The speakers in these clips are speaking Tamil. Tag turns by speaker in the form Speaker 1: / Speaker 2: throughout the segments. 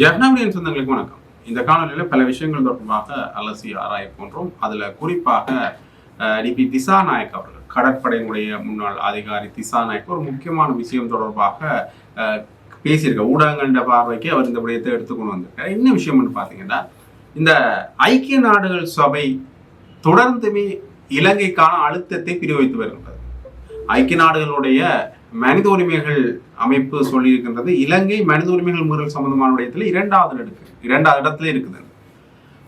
Speaker 1: ஜெகனாவின் சொந்தங்களுக்கு வணக்கம். இந்த காணொலியில் பல விஷயங்கள் தொடர்பாக அலசி ஆராய போன்றோம். அதில் குறிப்பாக டிபி திசா நாயக் அவர்கள் கடற்படையினுடைய முன்னாள் அதிகாரி திசா நாயக் ஒரு முக்கியமான விஷயம் தொடர்பாக பேசியிருக்க ஊடகங்கண்ட பார்வைக்கு அவர் இந்த விடயத்தை எடுத்துக்கொண்டு வந்திருக்காரு. என்ன விஷயம்னு பார்த்தீங்கன்னா இந்த ஐக்கிய நாடுகள் சபை தொடர்ந்துமே இலங்கைக்கான அழுத்தத்தை பிரிவைத்து வருகின்றது. ஐக்கிய நாடுகளுடைய மனித உரிமைகள் அமைப்பு சொல்லியிருக்கின்றது. இலங்கை மனித உரிமைகள் மீறல் சம்பந்தமான விடயத்தில் இரண்டாவது இடத்துக்கு இரண்டாவது இடத்துல இருக்குது.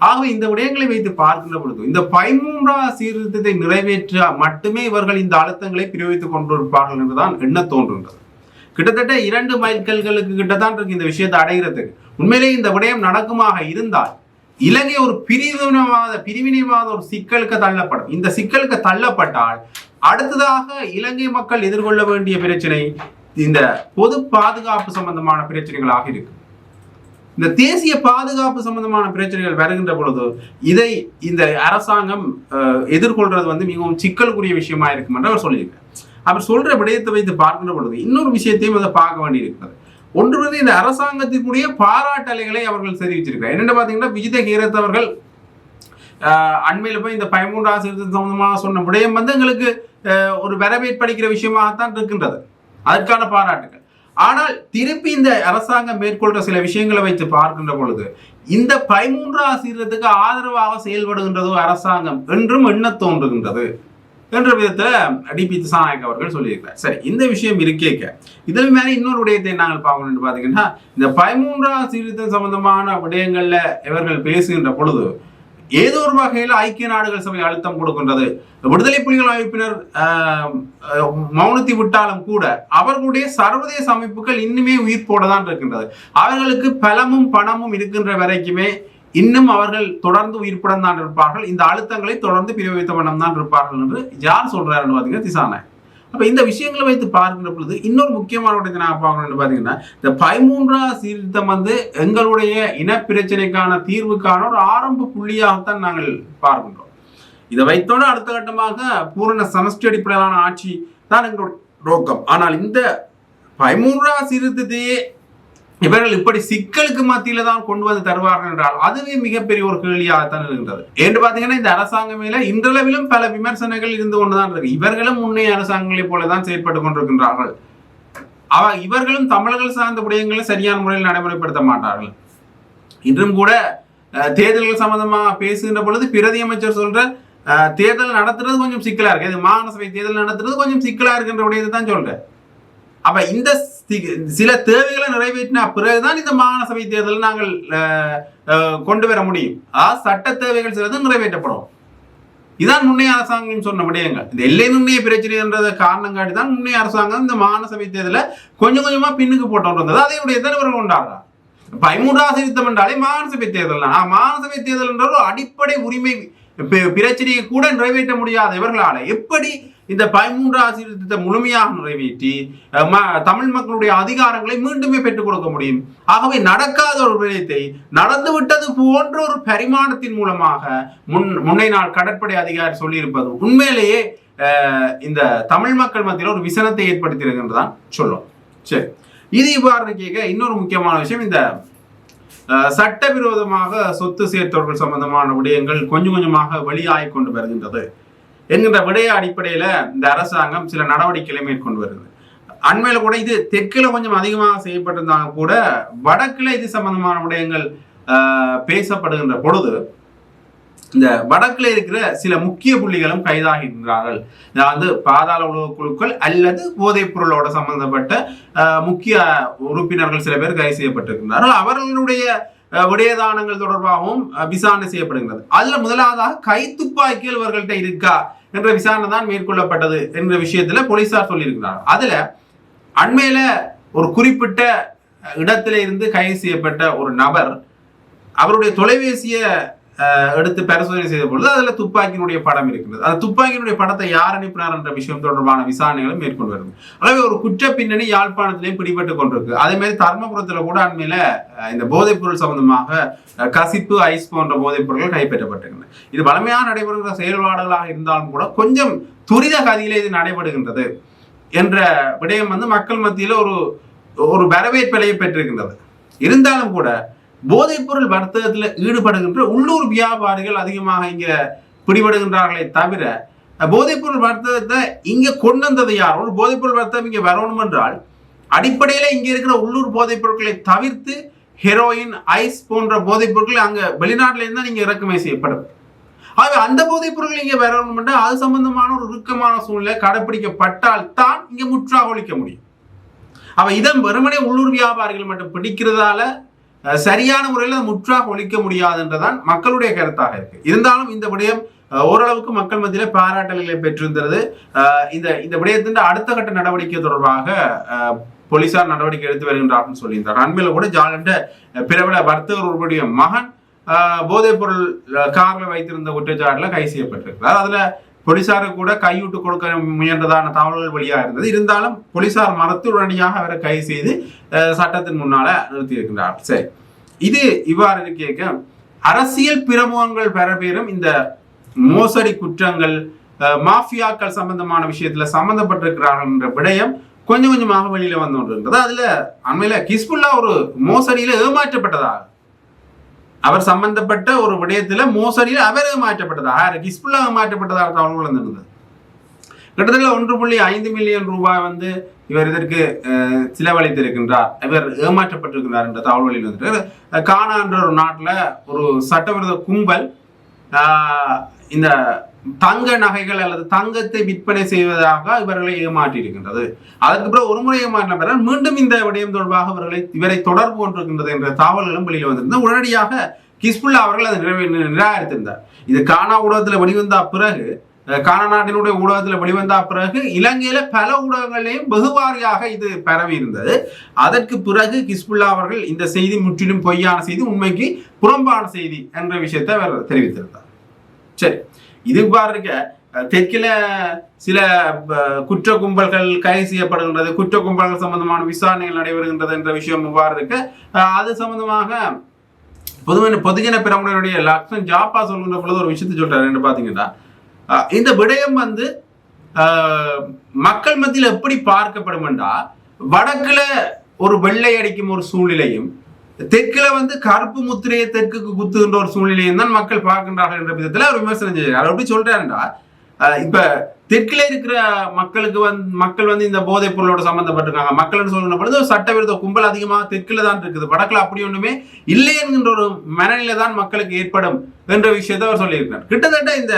Speaker 1: ஆகவே இந்த விடயங்களை வைத்து பார்க்கின்ற பொழுது இந்த பதிமூன்றாவது சீர்திருத்தத்தை நிறைவேற்ற மட்டுமே இவர்கள் இந்த அழுத்தங்களை பிரயோகித்துக் கொண்டிருப்பார்கள் என்றுதான் என்ன தோன்றுகின்றது. கிட்டத்தட்ட இரண்டு மைல்கல்களுக்கு கிட்டத்தான் இருக்கு இந்த விஷயத்தை அடைகிறதுக்கு. உண்மையிலேயே இந்த விடயம் நடக்குமாக இருந்தால் இலங்கை ஒரு பிரிவினவாத பிரிவினைவாத ஒரு சிக்கலுக்கு தள்ளப்படும். இந்த சிக்கலுக்கு தள்ளப்பட்டால் அடுத்ததாக இலங்கை மக்கள் எதிர்கொள்ள வேண்டிய பிரச்சனை இந்த பொது பாதுகாப்பு சம்பந்தமான பிரச்சனைகளாக இருக்கு. இந்த தேசிய பாதுகாப்பு சம்பந்தமான பிரச்சனைகள் வருகின்ற பொழுது இதை இந்த அரசாங்கம் எதிர்கொள்றது வந்து மிகவும் சிக்கலுக்குரிய விஷயமா இருக்கும் என்று அவர் சொல்லியிருக்கார். அவர் சொல்ற விடயத்தை வைத்து பார்க்கின்ற பொழுது இன்னொரு விஷயத்தையும் அதை பார்க்க வேண்டியிருக்கிறது. ஒன்று வந்து இந்த அரசாங்கத்திற்குரிய பாராட்டலைகளை அவர்கள் தெரிவிச்சிருக்கிறார் என்னென்னு பார்த்தீங்கன்னா விஜித ஹீரத் அவர்கள் அண்மையில் போய் இந்த பதிமூன்றாம் சீர்திருத்தம் சம்பந்தமாக சொன்ன விடயம் வந்து எங்களுக்கு ஒரு வரவேற்படிக்கிற விஷயமாகத்தான் இருக்கின்றது. அதற்கான பாராட்டுகள் ஆனால் திருப்பி இந்த அரசாங்கம் மேற்கொள்கிற சில விஷயங்களை வைத்து பார்க்கின்ற பொழுது இந்த பதிமூன்றாம் சீர்திருத்தத்துக்கு ஆதரவாக செயல்படுகின்றதோ அரசாங்கம் என்றும் எண்ண தோன்றுகின்றது என்ற விதத்தில் டிபி திசாநாயக் அவர்கள் சொல்லியிருக்கார் சரி இந்த விஷயம் இருக்கேக்க இதில் மாதிரி இன்னொரு விடயத்தை நாங்கள் பார்க்கணும்னு பார்த்தீங்கன்னா இந்த பதிமூன்றாம் சீர்திருத்தம் சம்பந்தமான விடயங்களில் இவர்கள் பேசுகின்ற பொழுது ஏதோ ஒரு வகையில் ஐக்கிய நாடுகள் சபை அழுத்தம் கொடுக்கின்றது. விடுதலை புலிகள் அமைப்பினர் மௌனத்தி மௌனத்தை விட்டாலும் கூட அவர்களுடைய சர்வதேச அமைப்புகள் இன்னுமே உயிர் போட தான் இருக்கின்றது. அவர்களுக்கு பலமும் பணமும் இருக்கின்ற வரைக்குமே இன்னும் அவர்கள் தொடர்ந்து உயிர்ப்புடன் தான் இருப்பார்கள். இந்த அழுத்தங்களை தொடர்ந்து பிரயோகித்த வண்ணம் தான் இருப்பார்கள் என்று யார் சொல்றாருன்னு பார்த்தீங்கன்னா திசானை அப்போ இந்த விஷயங்களை வைத்து பார்க்கிற பொழுது இன்னொரு முக்கியமான விடயத்தை நான் பார்க்கணும்னு பார்த்தீங்கன்னா இந்த பதிமூன்றாம் சீர்திருத்தம் வந்து எங்களுடைய இனப்பிரச்சனைக்கான தீர்வுக்கான ஒரு ஆரம்ப புள்ளியாகத்தான் நாங்கள் பார்க்கின்றோம். இதை வைத்தோடு அடுத்த கட்டமாக பூரண சமஷ்டி அடிப்படையிலான ஆட்சி தான் எங்களோட நோக்கம். ஆனால் இந்த பதிமூன்றாம் சீர்திருத்தத்தையே இவர்கள் இப்படி சிக்கலுக்கு மத்தியில தான் கொண்டு வந்து தருவார்கள் என்றால் அதுவே மிகப்பெரிய ஒரு கேள்வியாகத்தான் இருக்கின்றது. என்று பாத்தீங்கன்னா இந்த அரசாங்கமேல இன்றளவிலும் பல விமர்சனங்கள் இருந்து கொண்டுதான் இருக்கு. இவர்களும் முன்னைய அரசாங்கங்களைப் போலதான் செயற்பட்டு கொண்டிருக்கின்றார்கள். அவ இவர்களும் தமிழர்கள் சார்ந்த விடயங்களை சரியான முறையில் நடைமுறைப்படுத்த மாட்டார்கள். இன்றும் கூட தேர்தல்கள் சம்பந்தமா பேசுகின்ற பொழுது பிரதி அமைச்சர் சொல்ற தேர்தல் நடத்துறது கொஞ்சம் சிக்கலா இருக்கு. இது மாகாண சபை தேர்தல் நடத்துறது கொஞ்சம் சிக்கலா இருக்கின்ற விடயத்தை தான் சொல்றேன். அப்ப இந்த சில தேவைகளை நிறைவேற்றின பிறகுதான் இந்த மாகாண சபை தேர்தலை நாங்கள் கொண்டு வர முடியும். அதாவது சட்ட தேவைகள் சிலது நிறைவேற்றப்படும். இதான் முன்னைய அரசாங்கம் சொன்ன விடயங்கள். இந்த எல்லை நுண்ணிய பிரச்சனை என்றத காரணம் காட்டி தான் முன்னைய அரசாங்கம் இந்த மாகாண சபை தேர்தலை கொஞ்சம் கொஞ்சமா பின்னுக்கு போட்டு வந்தது அதனுடைய தலைவர்கள் கொண்டாடுறா பதிமூன்றாவது திருத்தம் என்றாலே மாகாண சபை தேர்தல் தான். மாகாண சபை தேர்தல் என்ற ஒரு அடிப்படை உரிமை பிரச்சனையை கூட நிறைவேற்ற முடியாத இவர்களால எப்படி இந்த பதிமூன்றாவது சீர்திருத்தத்தை முழுமையாக நிறைவேற்றி ம- தமிழ் மக்களுடைய அதிகாரங்களை மீண்டுமே பெற்றுக் கொடுக்க முடியும். ஆகவே நடக்காத ஒரு விடயத்தை நடந்து விட்டது போன்ற ஒரு பரிமாணத்தின் மூலமாக முன் முன்னை நாள் கடற்படை அதிகாரி சொல்லியிருப்பது உண்மையிலேயே இந்த தமிழ் மக்கள் மத்தியில் ஒரு விசனத்தை ஏற்படுத்தியிருக்கின்றதான் சொல்லும். சரி. இது இவ்வாறு கேட்க இன்னொரு முக்கியமான விஷயம் இந்த சட்டவிரோதமாக சொத்து சேர்த்தவர்கள் சம்பந்தமான விடயங்கள் கொஞ்சம் கொஞ்சமாக வெளியாகி கொண்டு வருகின்றது. என்கின்ற விடய அடிப்படையில இந்த அரசாங்கம் சில நடவடிக்கைகளை மேற்கொண்டு வருது. அண்மையில கூட இது தெற்குல கொஞ்சம் அதிகமாக செய்யப்பட்டிருந்தாங்க கூட வடக்குல இது சம்பந்தமான விடயங்கள் பேசப்படுகின்ற பொழுது இந்த வடக்குல இருக்கிற சில முக்கிய புள்ளிகளும் கைதாகின்றார்கள். அதாவது பாதாள உலக குழுக்கள் அல்லது போதைப் பொருளோட சம்பந்தப்பட்ட முக்கிய உறுப்பினர்கள் சில பேர் கைது செய்யப்பட்டிருக்கின்றார்கள். அவர்களுடைய விடயதானங்கள் தொடர்பாகவும் விசாரணை செய்யப்படுகின்றது. அதுல முதலாவதாக கைத்துப்பாக்கிகள் இவர்கள்ட்ட இருக்கா என்ற விசாரணை தான் மேற்கொள்ளப்பட்டது என்ற விஷயத்துல போலீசார் சொல்லியிருக்கிறார். அதுல அண்மையில ஒரு குறிப்பிட்ட இடத்துல இருந்து கைது செய்யப்பட்ட ஒரு நபர் அவருடைய தொலைபேசிய எடுத்து பரிசோதனை செய்த பொழுது அதில் துப்பாக்கியினுடைய படம் இருக்கிறது. அந்த துப்பாக்கியினுடைய படத்தை யார் அனுப்பினார் என்ற விஷயம் தொடர்பான விசாரணைகளும் மேற்கொண்டு வருது. ஆகவே ஒரு குற்ற பின்னணி யாழ்ப்பாணத்திலையும் பிடிபட்டு கொண்டிருக்கு. அதே மாதிரி தர்மபுரத்தில் கூட அண்மையில இந்த போதைப் பொருள் சம்பந்தமாக கசிப்பு ஐஸ் போன்ற போதைப் பொருட்கள் கைப்பற்றப்பட்டிருக்கின்றன இது வளமையாக நடைபெறுகிற செயல்பாடுகளாக இருந்தாலும் கூட கொஞ்சம் துரித கதியிலே இது நடைபெறுகின்றது என்ற விடயம் வந்து மக்கள் மத்தியில் ஒரு ஒரு வரவேற்பலையை பெற்றிருக்கின்றது. இருந்தாலும் கூட போதைப்பொருள் வர்த்தகத்தில் ஈடுபடுகின்ற உள்ளூர் வியாபாரிகள் அதிகமாக இங்கே பிடிபடுகின்றார்களே தவிர போதைப்பொருள் வர்த்தகத்தை இங்கே கொண்டு வந்தது யார்? ஒரு போதைப்பொருள் வர்த்தகம் இங்கே வரணும் என்றால் அடிப்படையில் இங்கே இருக்கிற உள்ளூர் போதைப் பொருட்களை தவிர்த்து ஹெரோயின் ஐஸ் போன்ற போதைப் பொருட்கள் வெளிநாட்டிலேருந்து தான் இருந்தா நீங்க இறக்குமதி செய்யப்படும். ஆகவே அந்த போதைப் பொருட்கள் இங்க வரணும் என்றால் அது சம்பந்தமான ஒரு இறுக்கமான சூழ்நிலை கடைபிடிக்கப்பட்டால் தான் இங்கே முற்றாக ஒழிக்க முடியும். அவ இதன் வெறுமனே உள்ளூர் வியாபாரிகள் மட்டும் பிடிக்கிறதால சரியான முறையில் முற்றாக ஒழிக்க முடியாதுன்றதான் மக்களுடைய கருத்தாக இருக்கு. இருந்தாலும் இந்த விடயம் ஓரளவுக்கு மக்கள் மத்தியில பாராட்டல்களை பெற்றிருந்தது. இந்த இந்த விடயத்தின் அடுத்த கட்ட நடவடிக்கை தொடர்பாக போலீசார் நடவடிக்கை எடுத்து வருகின்றார்கள் சொல்லியிருந்தார். அண்மையில கூட ஜாலண்ட பிரபல வர்த்தகர் ஒருவருடைய மகன் போதைப் பொருள் கார்ல வைத்திருந்த குற்றச்சாட்டுல கைது செய்யப்பட்டிருக்கிறார். அதுல போலீசாருக்கு கூட கையூட்டு கொடுக்க முயன்றதான தகவல்கள் வெளியா இருந்தது. இருந்தாலும் போலீசார் மறுத்து உடனடியாக அவரை கைது செய்து சட்டத்தின் முன்னால நிறுத்தி இருக்கின்றார் சரி. இது இவ்வாறு கேட்க அரசியல் பிரமுகங்கள் பெற பேரும் இந்த மோசடி குற்றங்கள் மாஃபியாக்கள் சம்பந்தமான விஷயத்துல சம்பந்தப்பட்டிருக்கிறார்கள் என்ற விடயம் கொஞ்சம் கொஞ்சமாக வெளியில வந்து கொண்டிருக்கிறது அதுல அண்மையில கிஸ்புல்லா ஒரு மோசடியில ஏமாற்றப்பட்டதாக அவர் சம்பந்தப்பட்ட ஒரு விடயத்துல மோசடியில் அவர் ஏமாற்றப்பட்டதாக ஹிஸ்புல்லாக மாற்றப்பட்டதாக ஏமாற்றப்பட்டதாக தகவல்கள் வந்திருந்தது கிட்டத்தட்ட ஒன்று புள்ளி ஐந்து மில்லியன் ரூபாய் வந்து இவர் இதற்கு அஹ், செலவழித்திருக்கின்றார். இவர் ஏமாற்றப்பட்டிருக்கிறார் என்ற தகவல் வெளியில் வந்துட்டு கானா என்ற ஒரு நாட்டில் ஒரு சட்டவிரோத கும்பல் இந்த தங்க நகைகள் அல்லது தங்கத்தை விற்பனை செய்வதாக இவர்களை ஏமாற்றி இருக்கின்றது அதற்கு பிறகு ஒரு முறை ஏமாற்றின பிறகு மீண்டும் இந்த விடயம் தொடர்பாக இவர்களை இவரை தொடர்பு கொண்டிருக்கின்றது என்ற தகவல்களும் வெளியில் வந்திருந்தது. உடனடியாக கிஸ்புல்லா அவர்கள் அதை நிறைவே நிராகரித்திருந்தார். இது கானா ஊடகத்தில் வெளிவந்த பிறகு அஹ், கானா நாட்டினுடைய ஊடகத்தில் வெளிவந்த பிறகு இலங்கையில பல ஊடகங்களையும் வெகுவாரியாக இது பரவி இருந்தது. அதற்கு பிறகு கிஸ்புல்லா அவர்கள் இந்த செய்தி முற்றிலும் பொய்யான செய்தி உண்மைக்கு புறம்பான செய்தி என்ற விஷயத்தை அவர் தெரிவித்திருந்தார். சரி. இது இவ்வாறு தெற்கில சில குற்ற கும்பல்கள் கைது செய்யப்படுகின்றது குற்ற கும்பல்கள் சம்பந்தமான விசாரணைகள் நடைபெறுகின்றது என்ற விஷயம் இவ்வாறு அது சம்பந்தமாக பொதுவான பொதுஜன பிரமுகனுடைய லக்ஷன் ஜாப்பா சொல்கின்ற பொழுது ஒரு விஷயத்தை சொல்றாரு என்று பாத்தீங்கன்னா இந்த விடயம் வந்து மக்கள் மத்தியில் எப்படி பார்க்கப்படும் என்றால் வடக்குல ஒரு வெள்ளை அடிக்கும் ஒரு சூழ்நிலையும் தெற்குல வந்து கருப்பு முத்திரையை தெற்குக்கு குத்துகின்ற ஒரு சூழ்நிலையும் தான் மக்கள் பார்க்கின்றார்கள் என்ற விதத்துல அவர் விமர்சனம் செய்கிறார். அவர் எப்படி சொல்றாருன்றா இப்ப தெற்குல இருக்கிற மக்களுக்கு வந்து மக்கள் வந்து இந்த போதைப் பொருளோட சம்பந்தப்பட்டிருக்காங்க. மக்கள்னு சொல்லுற பொழுது சட்டவிரோத கும்பல் அதிகமாக தெற்குல தான் இருக்குது. வடக்குல அப்படி ஒண்ணுமே இல்லை என்கின்ற ஒரு மனநிலை தான் மக்களுக்கு ஏற்படும் என்ற விஷயத்தை அவர் சொல்லியிருக்கிறார். கிட்டத்தட்ட இந்த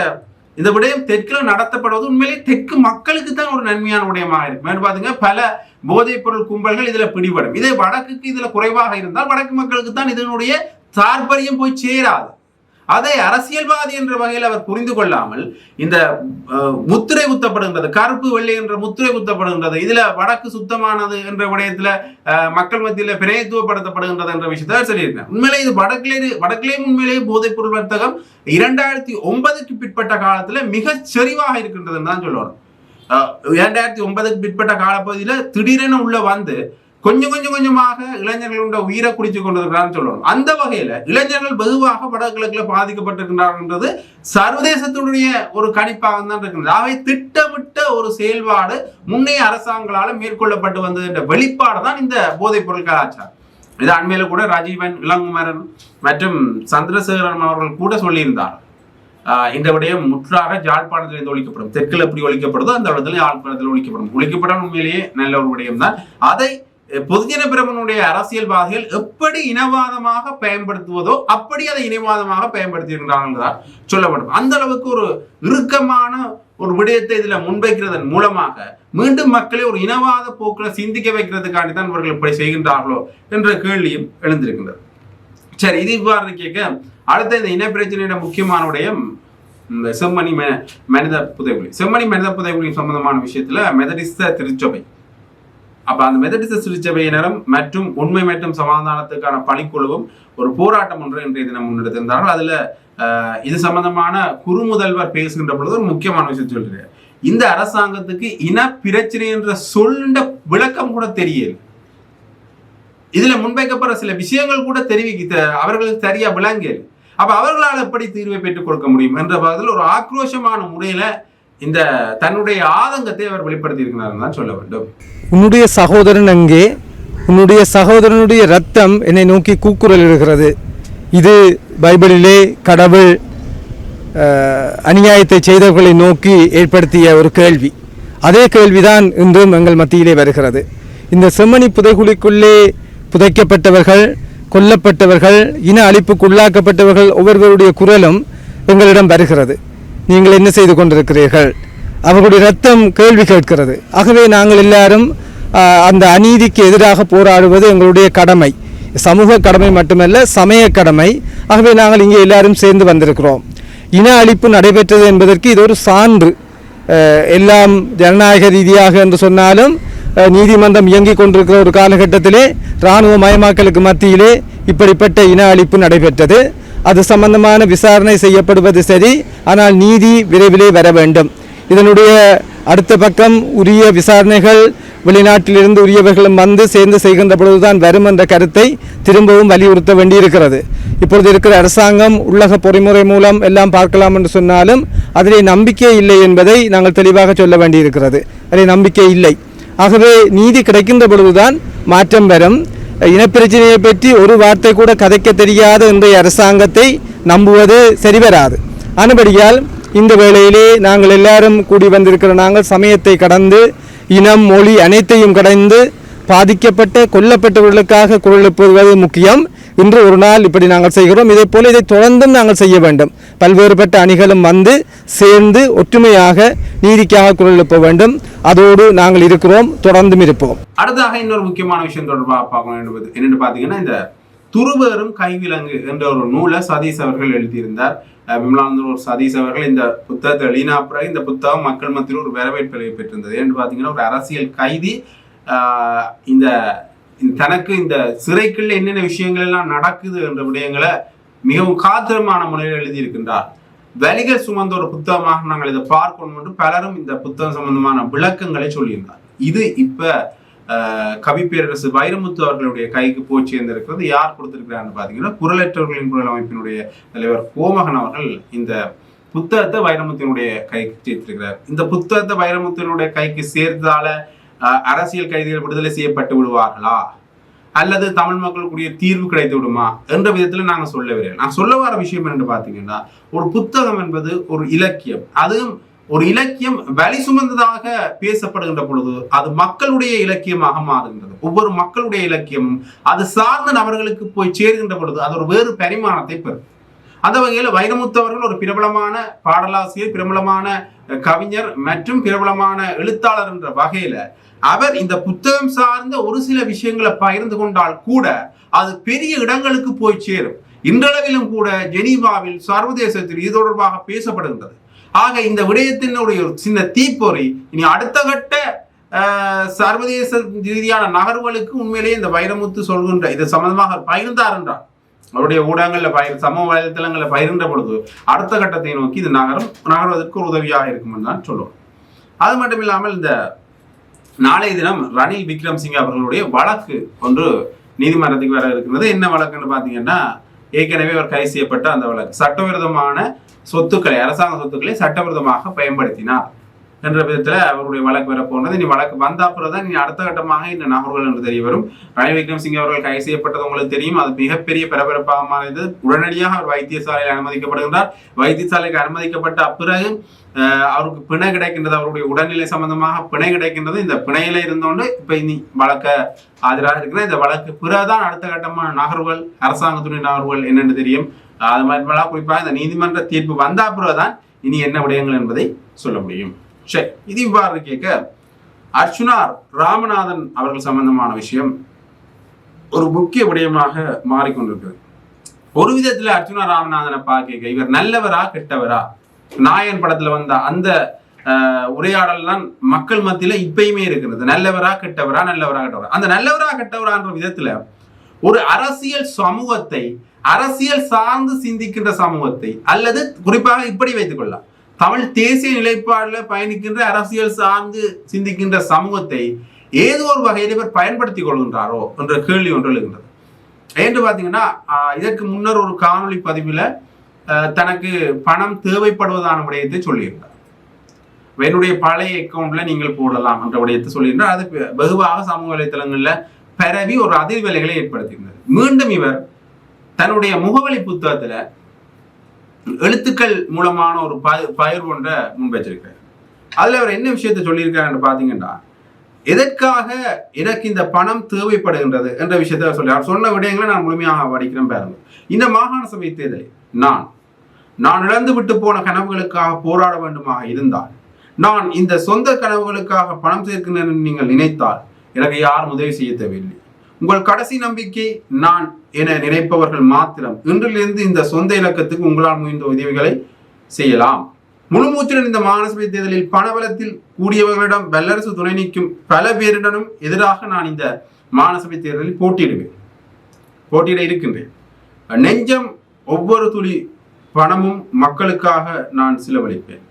Speaker 1: இந்த விடயம் தெற்குல நடத்தப்படுவது உண்மையிலே தெற்கு மக்களுக்கு தான் ஒரு நன்மையான விடயமாக இருக்கு. ஏன்னு பாத்தீங்க பல போதைப் பொருள் கும்பல்கள் இதுல பிடிபடும். இதே வடக்குக்கு இதுல குறைவாக இருந்தால் வடக்கு மக்களுக்கு தான் இதனுடைய தாற்பயம் போய் சேராது. அதை அரசியல்வாதி என்ற வகையில் அவர் புரிந்து கொள்ளாமல் இந்த முத்திரை குத்தப்படுகின்றது கருப்பு வெள்ளை என்ற முத்திரை குத்தப்படுகின்றது இதுல வடக்கு சுத்தமானது என்ற விடயத்துல அஹ், மக்கள் மத்தியில பிரதித்துவப்படுத்தப்படுகின்றது என்ற விஷயத்தை அவர் சொல்லியிருக்கேன் உண்மையிலே இது வடக்கிலே வடக்கிலே உண்மையிலேயே போதைப் பொருள் வர்த்தகம் இரண்டாயிரத்தி ஒன்பதுக்கு பிற்பட்ட காலத்துல மிகச் செறிவாக இருக்கின்றதுன்னு தான் சொல்லுவாங்க இரண்டாயிரத்தி ஒன்பதுக்கு பிற்பட்ட காலப்பகுதியில் திடீரென உள்ள வந்து கொஞ்சம் கொஞ்சம் கொஞ்சமாக இளைஞர்களோட உயிரை குடிச்சு கொண்டிருக்கிறான்னு சொல்லணும். அந்த வகையில இளைஞர்கள் வெகுவாக வடகிழக்கில் பாதிக்கப்பட்டிருக்கின்றார்ன்றது சர்வதேசத்தினுடைய ஒரு கணிப்பாக தான் இருக்கின்றது. அவை திட்டமிட்ட ஒரு செயல்பாடு முன்னைய அரசாங்கங்களால் மேற்கொள்ளப்பட்டு வந்தது என்ற வெளிப்பாடு தான் இந்த போதைப் பொருள் கலாச்சாரம். இது அண்மையில கூட ராஜீவன் இளங்குமரன் மற்றும் சந்திரசேகரன் அவர்கள் கூட சொல்லியிருந்தார் இந்த விடயம் முற்றாக ஜாழ்ப்பாணத்தில் இருந்து ஒழிக்கப்படும். தெற்கில் எப்படி ஒழிக்கப்படுதோ அந்த இடத்துல யாழ்ப்பாணத்தில் ஒழிக்கப்படும். ஒழிக்கப்படும் உண்மையிலேயே நல்ல ஒரு விடயம் தான். அதை பொதுஜன பிரமனுடைய அரசியல்வாதிகள் எப்படி இனவாதமாக பயன்படுத்துவதோ அப்படி அதை இனவாதமாக பயன்படுத்தியிருக்கிறார்கள் தான் சொல்லப்படும் அந்த அளவுக்கு ஒரு இறுக்கமான ஒரு விடயத்தை இதுல முன்வைக்கிறதன் மூலமாக மீண்டும் மக்களை ஒரு இனவாத போக்குல சிந்திக்க வைக்கிறதுக்காண்டி தான் இவர்கள் இப்படி செய்கின்றார்களோ என்ற கேள்வியும் எழுந்திருக்கின்றது. சரி இது இவ்வாறு கேட்க அடுத்த இந்த இனப்பிரச்சனையோட முக்கியமான விடயம் இந்த செம்மணி மெ மனித புதைகுழி. செம்மணி மனித புதைகுழி சம்பந்தமான விஷயத்துல மெதடிஸ்த திருச்சபை. அப்ப அந்த மெதடிஸ்த திருச்சபையினரும் மற்றும் உண்மை மற்றும் சமாதானத்துக்கான பணிக்குழுவும் ஒரு போராட்டம் ஒன்று இன்றைய தினம் முன்னெடுத்திருந்தார்கள். அதுல அஹ், இது சம்பந்தமான குறுமுதல்வர் பேசுகின்ற பொழுது ஒரு முக்கியமான விஷயம் சொல்றாரு இந்த அரசாங்கத்துக்கு இன பிரச்சனை என்ற சொல்லுண்ட விளக்கம் கூட தெரியல. இதுல முன்வைக்கப்படுற சில விஷயங்கள் கூட தெரிவிக்க அவர்களுக்கு சரியா விளங்கல. அப்ப அவர்களால் எப்படி தீர்வை பெற்றுக் கொடுக்க முடியும் என்ற பதில் ஒரு ஆக்ரோஷமான முறையில இந்த தன்னுடைய ஆதங்கத்தை அவர் வெளிப்படுத்தி இருக்கிறார் தான் சொல்ல வேண்டும்.
Speaker 2: உன்னுடைய சகோதரன் அங்கே உன்னுடைய சகோதரனுடைய ரத்தம் என்னை நோக்கி கூக்குரல் இருக்கிறது இது பைபிளிலே கடவுள் அநியாயத்தை செய்தவர்களை நோக்கி ஏற்படுத்திய ஒரு கேள்வி. அதே கேள்விதான் இன்றும் எங்கள் மத்தியிலே வருகிறது. இந்த செம்மணி புதைகுழிக்குள்ளே புதைக்கப்பட்டவர்கள் கொல்லப்பட்டவர்கள் இன அழிப்புக்கு உள்ளாக்கப்பட்டவர்கள் ஒவ்வொருவருடைய குரலும் எங்களிடம் வருகிறது. நீங்கள் என்ன செய்து கொண்டிருக்கிறீர்கள்? அவர்களுடைய ரத்தம் கேள்வி கேட்கிறது. ஆகவே நாங்கள் எல்லாரும் அந்த அநீதிக்கு எதிராக போராடுவது எங்களுடைய கடமை. சமூக கடமை மட்டுமல்ல சமய கடமை. ஆகவே நாங்கள் இங்கே எல்லாரும் சேர்ந்து வந்திருக்கிறோம். இன அழிப்பு நடைபெற்றது என்பதற்கு இது ஒரு சான்று. எல்லாம் ஜனநாயக ரீதியாக என்று சொன்னாலும் நீதிமன்றம் இயங்கிக் கொண்டிருக்கிற ஒரு காலகட்டத்திலே இராணுவ மயமாக்கலுக்கு மத்தியிலே இப்படிப்பட்ட இன அழிப்பு நடைபெற்றது. அது சம்பந்தமான விசாரணை செய்யப்படுவது சரி ஆனால் நீதி விரைவிலே வர வேண்டும். இதனுடைய அடுத்த பக்கம் உரிய விசாரணைகள் வெளிநாட்டிலிருந்து உரியவர்களும் வந்து சேர்ந்து செய்கின்ற பொழுதுதான் வரும் என்ற கருத்தை திரும்பவும் வலியுறுத்த வேண்டியிருக்கிறது. இப்பொழுது இருக்கிற அரசாங்கம் உள்ளக பொறிமுறை மூலம் எல்லாம் பார்க்கலாம் என்று சொன்னாலும் அதிலே நம்பிக்கை இல்லை என்பதை நாங்கள் தெளிவாக சொல்ல வேண்டியிருக்கிறது. அதிலே நம்பிக்கை இல்லை. ஆகவே நீதி கிடைக்கின்ற பொழுதுதான் மாற்றம் வரும். இனப்பிரச்சனையை பற்றி ஒரு வார்த்தை கூட கதைக்க தெரியாத இன்றைய அரசாங்கத்தை நம்புவது சரிவராது. ஆனபடியால் இந்த வேளையிலே நாங்கள் எல்லாரும் கூடி வந்திருக்கிற நாங்கள் சமயத்தை கடந்து இனம் மொழி அனைத்தையும் கடந்து பாதிக்கப்பட்ட கொல்லப்பட்டவர்களுக்காக குரல் எழுப்புவது முக்கியம். இன்று ஒரு நாள் இப்படி நாங்கள் செய்கிறோம். இதே போல இதை தொடர்ந்தும் நாங்கள் செய்ய வேண்டும். பல்வேறுபட்ட அணிகளும் வந்து சேர்ந்து ஒற்றுமையாக நீதிக்காக குரல் எழுப்ப வேண்டும். அதோடு நாங்கள் இருக்கிறோம் தொடர்ந்தும் இருப்போம்.
Speaker 1: அடுத்ததாக இன்னொரு முக்கியமான விஷயம் தொடர்பாக பார்க்கணும் என்பது என்னென்னு பார்த்தீங்கன்னா இந்த துருவேறும் கைவிலங்கு என்ற ஒரு நூலை சதீஷ் அவர்கள் எழுதியிருந்தார். அஹ் சதீஷ் அவர்கள் இந்த புத்தகத்தை எழுதினா பிறகு இந்த புத்தகம் மக்கள் மத்தியில் ஒரு வரவேற்பு பெற்றிருந்தது. ஏன்னு பார்த்தீங்கன்னா ஒரு அரசியல் கைதி இந்த தனக்கு இந்த சிறைக்குள்ள என்னென்ன விஷயங்கள் எல்லாம் நடக்குது என்ற விடயங்களை மிகவும் காத்திரமான முறையில் எழுதியிருக்கின்றார். வலிகள் சுமந்த ஒரு புத்தகமாக நாங்கள் இதை பார்க்கணும் என்று பலரும் இந்த புத்தகம் சம்பந்தமான விளக்கங்களை சொல்லியிருந்தார். இது இப்ப கவி பேரரசு வைரமுத்து அவர்களுடைய கைக்கு போய் சேர்ந்திருக்கிறது. யார் கொடுத்திருக்கிறான்னு பாத்தீங்கன்னா குரலற்றவர்களின் குரல் அமைப்பினுடைய தலைவர் கோமகன் அவர்கள் இந்த புத்தகத்தை வைரமுத்தினுடைய கைக்கு சேர்த்திருக்கிறார். இந்த புத்தகத்தை வைரமுத்தினுடைய கைக்கு சேர்த்ததால அரசியல் கைதிகள் விடுதலை செய்யப்பட்டு விடுவார்களா? அல்லது தமிழ் மக்களுக்குரிய தீர்வு கிடைத்து விடுமா? என்ற விதத்தில் நாங்கள் சொல்ல வரேன் நான் சொல்ல வர விஷயம் என்று பார்த்தீங்கன்னா ஒரு புத்தகம் என்பது ஒரு இலக்கியம். அதுவும் ஒரு இலக்கியம் வலி சுமந்ததாக பேசப்படுகின்ற பொழுது அது மக்களுடைய இலக்கியமாக மாறுகின்றது. ஒவ்வொரு மக்களுடைய இலக்கியமும் அது சார்ந்த நபர்களுக்கு போய் சேர்கின்ற பொழுது அது ஒரு வேறு பரிமாணத்தை பெறும். அந்த வகையில் வைரமுத்து அவர்கள் ஒரு பிரபலமான பாடலாசிரியர் பிரபலமான கவிஞர் மற்றும் பிரபலமான எழுத்தாளர் என்ற வகையில அவர் இந்த புத்தகம் சார்ந்த ஒரு சில விஷயங்களை பகிர்ந்து கொண்டால் கூட அது பெரிய இடங்களுக்கு போய் சேரும். இன்றளவிலும் கூட ஜெனீவாவில் சர்வதேசத்தில் இது தொடர்பாக பேசப்படுகின்றது. ஆக இந்த விடயத்தினுடைய ஒரு சின்ன தீப்பொறி இனி அடுத்த கட்ட சர்வதேச ரீதியான நகர்வுகளுக்கு உண்மையிலேயே இந்த வைரமுத்து சொல்கின்ற இது சம்பந்தமாக பகிர்ந்தார் என்றார். அவருடைய ஊடகங்களில் பயிர் சமூக வலைதளங்களில் பகிர்ந்த பொழுது அடுத்த கட்டத்தை நோக்கி இது நகரம் நகர்வதற்கு ஒரு உதவியாக இருக்கும் தான் சொல்லுவோம் அது மட்டும் இல்லாமல் இந்த நாளைய தினம் ரணில் விக்ரம் சிங் அவர்களுடைய வழக்கு ஒன்று நீதிமன்றத்துக்கு வர இருக்கிறது என்ன வழக்குன்னு பார்த்தீங்கன்னா ஏற்கனவே அவர் கைது செய்யப்பட்ட அந்த வழக்கு. சட்டவிரோதமான சொத்துக்களை அரசாங்க சொத்துக்களை சட்டவிரோதமாக பயன்படுத்தினார். என்ற விதத்தில் அவருடைய வழக்கு வரப்போனது. இனி வழக்கு வந்த அப்புறம் தான் இனி அடுத்த கட்டமாக இந்த நகர்வுகள் என்று தெரிய வரும். ரணில் விக்ரம்சிங் அவர்கள் கைது செய்யப்பட்டது உங்களுக்கு தெரியும். அது மிகப்பெரிய பரபரப்பாக மாறியது. உடனடியாக அவர் வைத்தியசாலையில் அனுமதிக்கப்படுகின்றார். வைத்தியசாலைக்கு அனுமதிக்கப்பட்ட பிறகு அவருக்கு பிணை கிடைக்கின்றது. அவருடைய உடல்நிலை சம்பந்தமாக பிணை கிடைக்கின்றது. இந்த பிணையில இருந்தோண்டு இப்ப இனி வழக்க ஆஜராக இருக்கிற இந்த வழக்கு பிறகுதான் அடுத்த கட்டமான நகர்வுகள் அரசாங்கத்துடைய நகர்வுகள் என்னென்னு தெரியும். அது மாதிரி குறிப்பாக இந்த நீதிமன்ற தீர்ப்பு வந்த பிறகுதான் இனி என்ன விடயங்கள் என்பதை சொல்ல முடியும். சரி இது இவ்வாறு கேட்க அர்ச்சுனார் ராமநாதன் அவர்கள் சம்பந்தமான விஷயம் ஒரு முக்கிய விடயமாக மாறிக்கொண்டிருக்கிறது. ஒரு விதத்துல அர்ச்சுனா ராமநாதனை பார்க்க இவர் நல்லவரா கெட்டவரா? நாயன் படத்துல வந்த அந்த உரையாடல் தான் மக்கள் மத்தியில இப்பயுமே இருக்கிறது. நல்லவரா கெட்டவரா நல்லவரா கெட்டவரா. அந்த நல்லவரா கெட்டவரான்ற விதத்துல ஒரு அரசியல் சமூகத்தை அரசியல் சார்ந்து சிந்திக்கின்ற சமூகத்தை அல்லது குறிப்பாக இப்படி வைத்துக் கொள்ளலாம் தமிழ் தேசிய நிலைப்பாடுல பயணிக்கின்ற அரசியல் சார்ந்து சிந்திக்கின்ற சமூகத்தை ஏதோ ஒரு வகையில் இவர் பயன்படுத்திக் கொள்கின்றாரோ என்ற கேள்வி ஒன்று எழுகின்றது. என்று பார்த்தீங்கன்னா இதற்கு முன்னர் ஒரு காணொளி பதிவில் தனக்கு பணம் தேவைப்படுவதான விடயத்தை சொல்லியிருந்தார். என்னுடைய பழைய அக்கௌண்ட்ல நீங்கள் போடலாம் என்ற விடயத்தை சொல்லியிருந்தார். அது வெகுவாக சமூக வலைத்தளங்களில் பரவி ஒரு அதிர்வலைகளை ஏற்படுத்தியிருந்தது. மீண்டும் இவர் தன்னுடைய முகவலி புத்தகத்தில் எழுத்துக்கள் மூலமான ஒரு பய பயிர் ஒன்றை முன்வைச்சிருக்கிறார் அதுல அவர் என்ன விஷயத்த சொல்லியிருக்காருன்னு பாத்தீங்கன்னா எதற்காக எனக்கு இந்த பணம் தேவைப்படுகின்றது என்ற விஷயத்த சொல்லி அவர் சொன்ன விடயங்களை நான் முழுமையாக படிக்கிறேன் பாருங்க. இந்த மாகாண சபை தேர்தலில் நான் நான் இழந்து விட்டு போன கனவுகளுக்காக போராட வேண்டுமாக இருந்தால் நான் இந்த சொந்த கனவுகளுக்காக பணம் சேர்க்கிறேன் நீங்கள் நினைத்தால் எனக்கு யாரும் உதவி செய்ய தேவையில்லை. உங்கள் கடைசி நம்பிக்கை நான் என நினைப்பவர்கள் மாத்திரம். இன்றிலிருந்து இந்த சொந்த இலக்கத்துக்கு உங்களால் முயன்ற உதவிகளை செய்யலாம். முழுமூச்சுடன் இந்த மானசபை தேர்தலில் பணபலத்தில் கூடியவர்களிடம் வல்லரசு துணை நிற்கும் பல பேரிடனும் எதிராக நான் இந்த மாகாணசபை தேர்தலில் போட்டியிடுவேன். போட்டியிட இருக்கின்றேன். நெஞ்சம் ஒவ்வொரு துளி பணமும் மக்களுக்காக நான் செலவழிப்பேன்.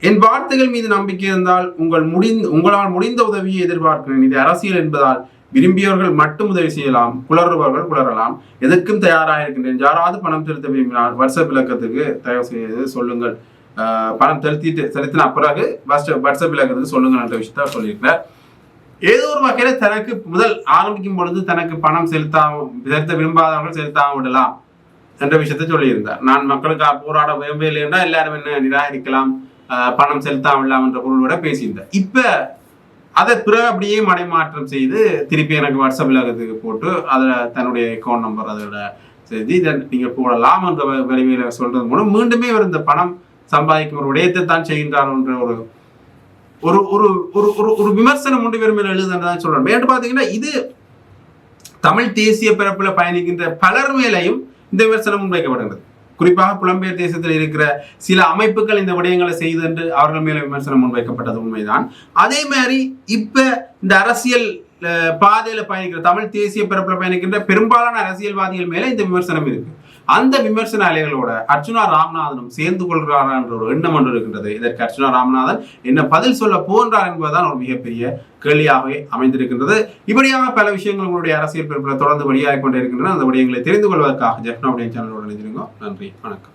Speaker 1: என் வார்த்தைகள் மீது நம்பிக்கை இருந்தால் உங்கள் முடிந்த உங்களால் முடிந்த உதவியை எதிர்பார்க்கிறேன். இது அரசியல் என்பதால் விரும்பியவர்கள் மட்டும் உதவி செய்யலாம் குளறுபவர்கள் குளரலாம் எதற்கும் தயாராக இருக்கின்றேன். யாராவது பணம் செலுத்த விரும்பினால் வாட்ஸ்அப் இலக்கத்துக்கு தயவு செய்து சொல்லுங்கள். ஆஹ் பணம் செலுத்திட்டு செலுத்தின பிறகு வாட்ஸ்அப் வாட்ஸ்அப் இலக்கத்துக்கு சொல்லுங்கள் என்ற விஷயத்த சொல்லியிருக்கிறார். ஏதோ ஒரு வகையில தனக்கு முதல் ஆரம்பிக்கும் பொழுது தனக்கு பணம் செலுத்தாம செலுத்த விரும்பாதவர்கள் செலுத்தாம விடலாம் என்ற விஷயத்தை சொல்லியிருந்தார். நான் மக்களுக்காக போராட விரும்பவில்லை என்றால் எல்லாரும் என்ன நிராகரிக்கலாம் பணம் செலுத்தாம விடலாம் என்ற பொருளோட பேசியிருந்தார். இப்ப அதை பிறகு அப்படியே மடைமாற்றம் செய்து திருப்பி எனக்கு வாட்ஸ்அப் இலக்கத்துக்கு போட்டு அதில் தன்னுடைய அக்கௌண்ட் நம்பர் அதோட செய்தி இதை நீங்கள் போடலாம் என்ற வ- சொல்றது மூலம் மீண்டுமே அவர் இந்த பணம் சம்பாதிக்கும் ஒரு விடயத்தை தான் செய்கின்றார் என்ற ஒரு ஒரு ஒரு ஒரு ஒரு ஒரு விமர்சனம் உண்டு மேலே எழுதுன்றதான் சொல்றேன். மேட்டு பார்த்தீங்கன்னா இது தமிழ் தேசிய பிறப்பில் பயணிக்கின்ற பலர் மேலையும் இந்த விமர்சனம் முன்வைக்கப்படுகிறது. குறிப்பாக புலம்பெயர் தேசத்தில் இருக்கிற சில அமைப்புகள் இந்த விடயங்களை செய்து என்று அவர்கள் மேல விமர்சனம் முன்வைக்கப்பட்டது உண்மைதான். அதே மாதிரி இப்ப இந்த அரசியல் பாதையில பயணிக்கிற தமிழ் தேசிய பரப்பில் பயணிக்கின்ற பெரும்பாலான அரசியல்வாதிகள் மேல இந்த விமர்சனம் இருக்கு. அந்த விமர்சன அலைகளோட அர்ச்சுனா ராமநாதனும் சேர்ந்து கொள்கிறாரா என்ற ஒரு எண்ணம் ஒன்று இருக்கின்றது. இதற்கு அர்ச்சுனா ராமநாதன் என்ன பதில் சொல்ல போன்றார் என்பதுதான் ஒரு மிகப்பெரிய கேள்வியாகவே அமைந்திருக்கின்றது. இப்படியாக பல விஷயங்கள் உங்களுடைய அரசியல் பிறப்பில் தொடர்ந்து வெளியாகிக் கொண்டே இருக்கின்றன அந்த விடயங்களை தெரிந்து கொள்வதற்காக ஜெஃப்னா உடைய சேனலோட நினைஞ்சிருங்க நன்றி. வணக்கம்.